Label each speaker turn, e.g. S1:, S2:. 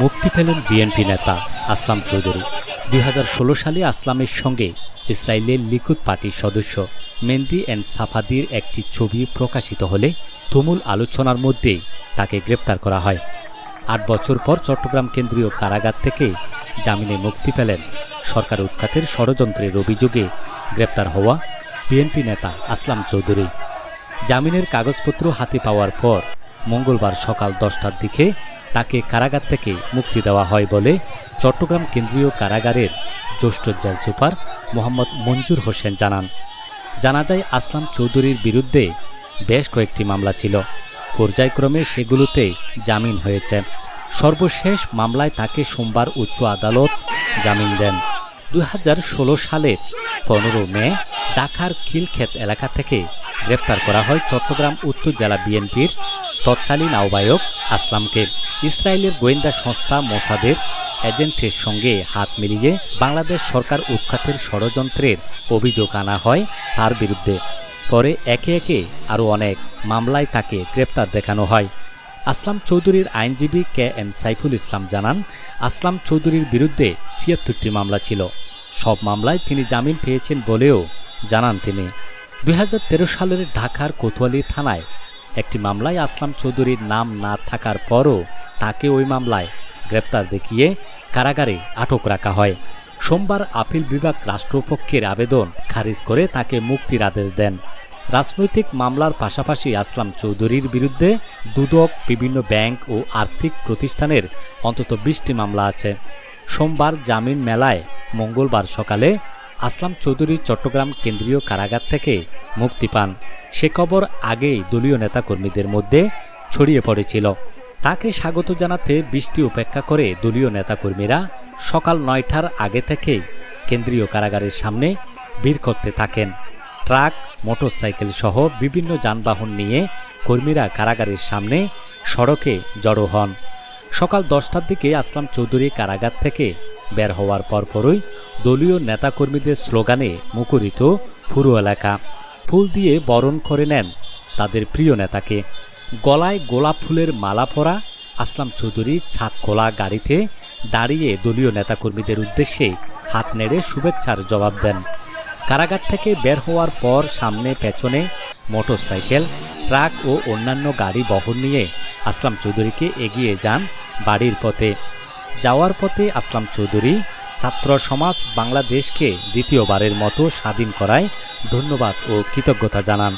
S1: মুক্তি পেলেন বিএনপি নেতা আসলাম চৌধুরী। দুই হাজার ষোলো সালে আসলামের সঙ্গে ইসরায়েলের লিকুদ পার্টির সদস্য মেন্দি অ্যান্ড সাফাদির একটি ছবি প্রকাশিত হলে তুমুল আলোচনার মধ্যে তাকে গ্রেপ্তার করা হয়। আট বছর পর চট্টগ্রাম কেন্দ্রীয় কারাগার থেকে জামিনে মুক্তি পেলেন সরকার উৎখাতের ষড়যন্ত্রের অভিযোগে গ্রেপ্তার হওয়া বিএনপি নেতা আসলাম চৌধুরী। জামিনের কাগজপত্র হাতে পাওয়ার পর মঙ্গলবার সকাল দশটার দিকে তাকে কারাগার থেকে মুক্তি দেওয়া হয় বলে চট্টগ্রাম কেন্দ্রীয় কারাগারের জ্যেষ্ঠ জেল সুপার মোহাম্মদ মঞ্জুর হোসেন জানান। জানা যায়, আসলাম চৌধুরীর বিরুদ্ধে বেশ কয়েকটি মামলা ছিল। পর্যায়ক্রমে সেগুলোতে জামিন হয়েছে। সর্বশেষ মামলায় তাকে সোমবার উচ্চ আদালত জামিন দেন। দুই হাজার ষোলো সালের পনেরো মে ঢাকার খিলক্ষেত এলাকা থেকে গ্রেপ্তার করা হয় চট্টগ্রাম উত্তর জেলা বিএনপির তৎকালীন আহ্বায়ক আসলামকে ইসরায়েলের গোয়েন্দা সংস্থা মোসাদের এজেন্টের সঙ্গে হাত মিলিয়ে বাংলাদেশ সরকার উৎখাতের ষড়যন্ত্রের অভিযোগ আনা হয় তার বিরুদ্ধে। পরে একে একে আরও অনেক মামলায় তাকে গ্রেপ্তার দেখানো হয়। আসলাম চৌধুরীর আইনজীবী কে এম সাইফুল ইসলাম জানান, আসলাম চৌধুরীর বিরুদ্ধে ছিয়াত্তরটি মামলা ছিল। সব মামলায় তিনি জামিন পেয়েছেন বলেও জানান তিনি। দু হাজার তেরো সালের ঢাকার কোতোয়ালি থানায় একটি মামলায় আসলাম চৌধুরীর নাম না থাকার পরও তাকে ওই মামলায় গ্রেপ্তার দেখিয়ে কারাগারে আটক রাখা হয়। সোমবার আপিল বিভাগ রাষ্ট্রপক্ষের আবেদন খারিজ করে তাকে মুক্তির আদেশ দেন। রাজনৈতিক মামলার পাশাপাশি আসলাম চৌধুরীর বিরুদ্ধে দুদক, বিভিন্ন ব্যাংক ও আর্থিক প্রতিষ্ঠানের অন্তত বিশটি মামলা আছে। সোমবার জামিন মেলায় মঙ্গলবার সকালে আসলাম চৌধুরী চট্টগ্রাম কেন্দ্রীয় কারাগার থেকে মুক্তি পান। সে খবর আগেই দলীয় নেতাকর্মীদের মধ্যে ছড়িয়ে পড়েছিল। তাকে স্বাগত জানাতে বৃষ্টি উপেক্ষা করে দলীয় নেতাকর্মীরা সকাল নয়টার আগে থেকে কেন্দ্রীয় কারাগারের সামনে ভিড় করতে থাকেন। ট্রাক, মোটরসাইকেল সহ বিভিন্ন যানবাহন নিয়ে কর্মীরা কারাগারের সামনে সড়কে জড়ো হন। সকাল দশটার দিকে আসলাম চৌধুরী কারাগার থেকে বের হওয়ার পরপরই দলীয় নেতাকর্মীদের স্লোগানে মুখরিত পুরো এলাকা। ফুল দিয়ে বরণ করে নেন তাদের প্রিয় নেতাকে। গলায় গোলাপ ফুলের মালা পরা আসলাম চৌধুরী ছাদ খোলা গাড়িতে দাঁড়িয়ে দলীয় নেতাকর্মীদের উদ্দেশ্যে হাত নেড়ে শুভেচ্ছার জবাব দেন। কারাগার থেকে বের হওয়ার পর সামনে পেছনে মোটরসাইকেল, ট্রাক ও অন্যান্য গাড়ি বহন নিয়ে আসলাম চৌধুরীকে এগিয়ে যান বাড়ির পথে। যাওয়ার পথে আসলাম চৌধুরী। ছাত্র সমাজ বাংলাদেশকে দ্বিতীয়বারের মতো স্বাধীন করায় ধন্যবাদ ও কৃতজ্ঞতা জানান।